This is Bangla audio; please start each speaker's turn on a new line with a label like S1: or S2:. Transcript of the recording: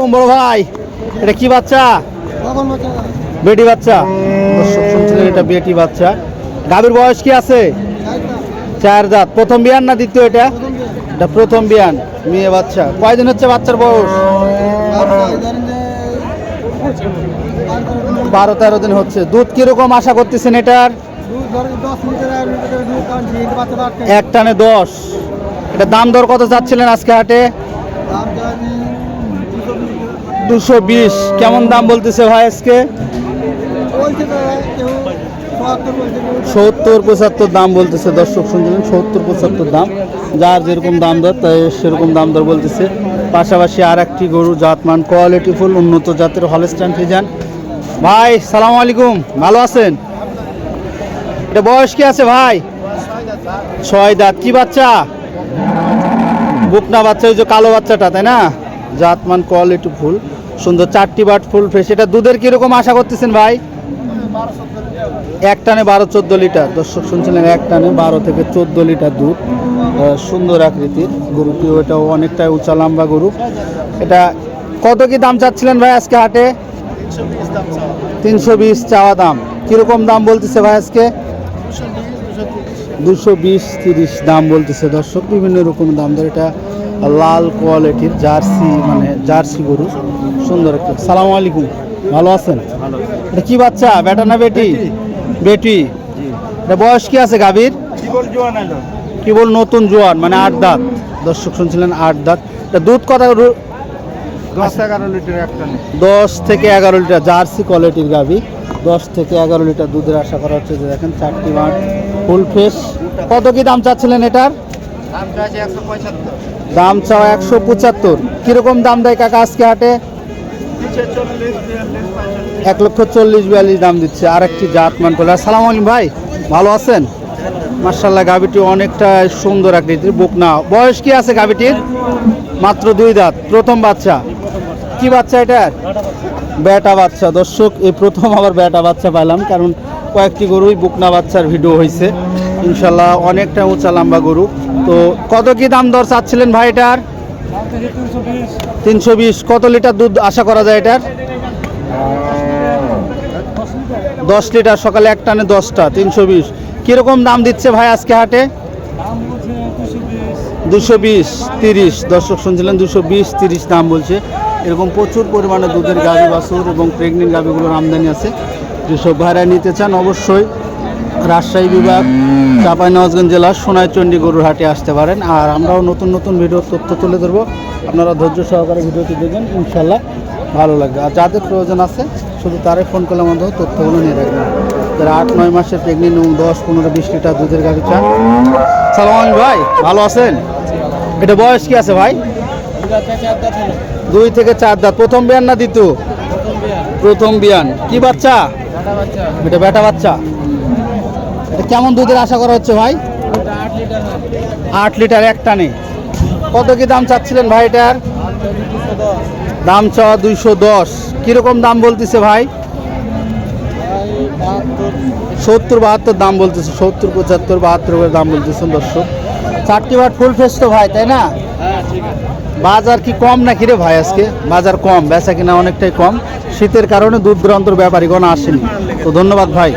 S1: আলাইকুম বড় ভাই। এটা কি বাচ্চা? বেটি বাচ্চা। দর্শক শুনছিলেন এটা বেটি বাচ্চা। গাভীর বয়স কি আছে? চার দাঁত। প্রথম বিয়ান না দ্বিতীয় এটা? এটা প্রথম বিয়ান মেয়ে বাচ্চা। কয়দিন হচ্ছে বাচ্চার বয়স? বারো তেরো দিন হচ্ছে। দুধ কীরকম আশা করতেছেন এটার? এক টানে দশ। এটা দাম দর কত যাচ্ছিলেন আজকে হাটে? দুশো বিশ। কেমন দাম বলতেছে ভাই আজকে? সত্তর পঁচাত্তর দাম বলতেছে দর্শক শুনছিলেন সত্তর পঁচাত্তর দাম। যার যেরকম দাম দর তাই সেরকম দাম দর বলতেছে। পাশাপাশি আর একটি গরু জাতমান কোয়ালিটি ফুল উন্নত জাতের হলস্টাইন ফিজান ভাই সালাম আলাইকুম ভালো আছেন? এটা বয়স কি আছে ভাই? ছয় দাঁত। কি বাচ্চা? বুকনা বাচ্চা ওই যে কালো বাচ্চাটা তাই না? জাতমান কোয়ালিটি ফুল। সুন্দর চারটি বাট ফুল ফ্রেশ এটা দুধের কীরকম আশা করতেছেন ভাই? এক টানে বারো, চোদ্দ লিটার। দর্শক শুনছিলেন, এক টানে বারো থেকে চোদ্দ লিটার দুধ। সুন্দর আকৃতির গরুটি ওটাও অনেকটাই উঁচা, লম্বা গরু। এটা কত কি দাম চাচ্ছিলেন ভাই আজকে হাটে? তিনশো বিশ চাওয়া দাম। কীরকম দাম বলতেছে ভাই আজকে? দুশো বিশ, তিরিশ দাম বলতেছে দর্শক। বিভিন্ন রকম দাম ধরে এটা লাল কোয়ালিটির জার্সি মানে জার্সি গরু। সুন্দর একটা। সালাম আলাইকুম। ভালো আছেন? এটা কি বাচ্চা? বেটা না বেটি? বেটি। এটা বয়স কি আছে গাভীর? কেবল নতুন জোয়ান মানে আট দাঁত। দর্শক শুনছিলেন আট দাঁত। এটা দুধ কত
S2: দশ
S1: থেকে এগারো লিটার জার্সি কোয়ালিটির গাভী। দশ থেকে এগারো লিটার দুধের আশা করা হচ্ছে যে দেখেন চারটি মাঠ ফুল ফ্রেশ। কত কি দাম চাচ্ছিলেন এটার?
S2: দাম
S1: চাও একশো পঁচাত্তর। কীরকম দাম দেয় কাকা আজকে হাটে? এক লক্ষ চল্লিশ বিয়াল্লিশ দাম দিচ্ছে। আর একটি জাত মান করে আসসালামু আলাইকুম ভাই ভালো আছেন? মার্শাল্লাহ গাভিটি অনেকটা সুন্দর আকৃতির বুক না বয়স কি আছে গাভিটির? মাত্র দুই দাঁত। প্রথম বাচ্চা। কি বাচ্চা এটার? বেটা বাচ্চা। দর্শক এই প্রথম আবার বেটা বাচ্চা পাইলাম কারণ কয়েকটি গরুই বুকনা বাচ্চার ভিডিও হয়েছে ইনশাল্লাহ অনেকটা উঁচা লম্বা গরু। তো কত কি দাম দর চাচ্ছিলেন ভাই এটার? তিনশো বিশ। কত লিটার দুধ আশা করা যায় এটার? দশ লিটার, সকালে এক টানে দশটা, তিনশো বিশ। কীরকম দাম দিচ্ছে ভাই আজকে হাটে? দুশো বিশ, তিরিশ। দর্শক শুনছিলেন, দুশো বিশ, তিরিশ দাম বলছে। এরকম প্রচুর পরিমাণে দুধের গাভি, বাছুর এবং প্রেগনেন্ট গাভিগুলোর আমদানি আছে। যেসব ভাড়া নিতে চান অবশ্যই। রাজশাহী বিভাগ চাঁপাইনবাবগঞ্জ জেলার সোনাইচন্ডী গরুর হাটে আসতে পারেন। আর আমরাও নতুন নতুন ভিডিওর তথ্য তুলে ধরবো। আপনারা ধৈর্য সহকারে ভিডিওটি দেখবেন। ইনশাল্লাহ ভালো লাগবে। আর যাদের প্রয়োজন আছে শুধু তারাই ফোন করলে আমাদের তথ্যগুলো নিয়ে রাখবেন। যারা আট নয় মাসের প্রেগনেন্ট এবং দশ পনেরো বিশ লিটার দুধের গাড়ি চান সালাম ভাই ভালো আছেন? এটা বয়স কি আছে ভাই? দুই থেকে চার দাঁত। প্রথম বিয়ান না দ্বিতীয়? প্রথম বিয়ান। কি বাচ্চা। এটা বেটা বাচ্চা? কেমন দুধের আশা করা হচ্ছে ভাই? আট লিটার এক টানে কত কি দাম চাচ্ছিলেন ভাই এটার? দাম চাওয়া দুইশো দশ। কীরকম দাম বলতেছে ভাই? সত্তর বাহাত্তর দাম বলতেছে, সত্তর পঁচাত্তর বাহাত্তর করে দাম বলতেছেন দর্শক। চারটি বার ফুল ফেস তো ভাই, তাই না? বাজার কি কম নাকি রে ভাই আজকে? বাজার কম, বেচা কিনা অনেকটাই কম। শীতের কারণে দূর দূরান্তর ব্যাপারীগণ আসেনি। তো ধন্যবাদ ভাই।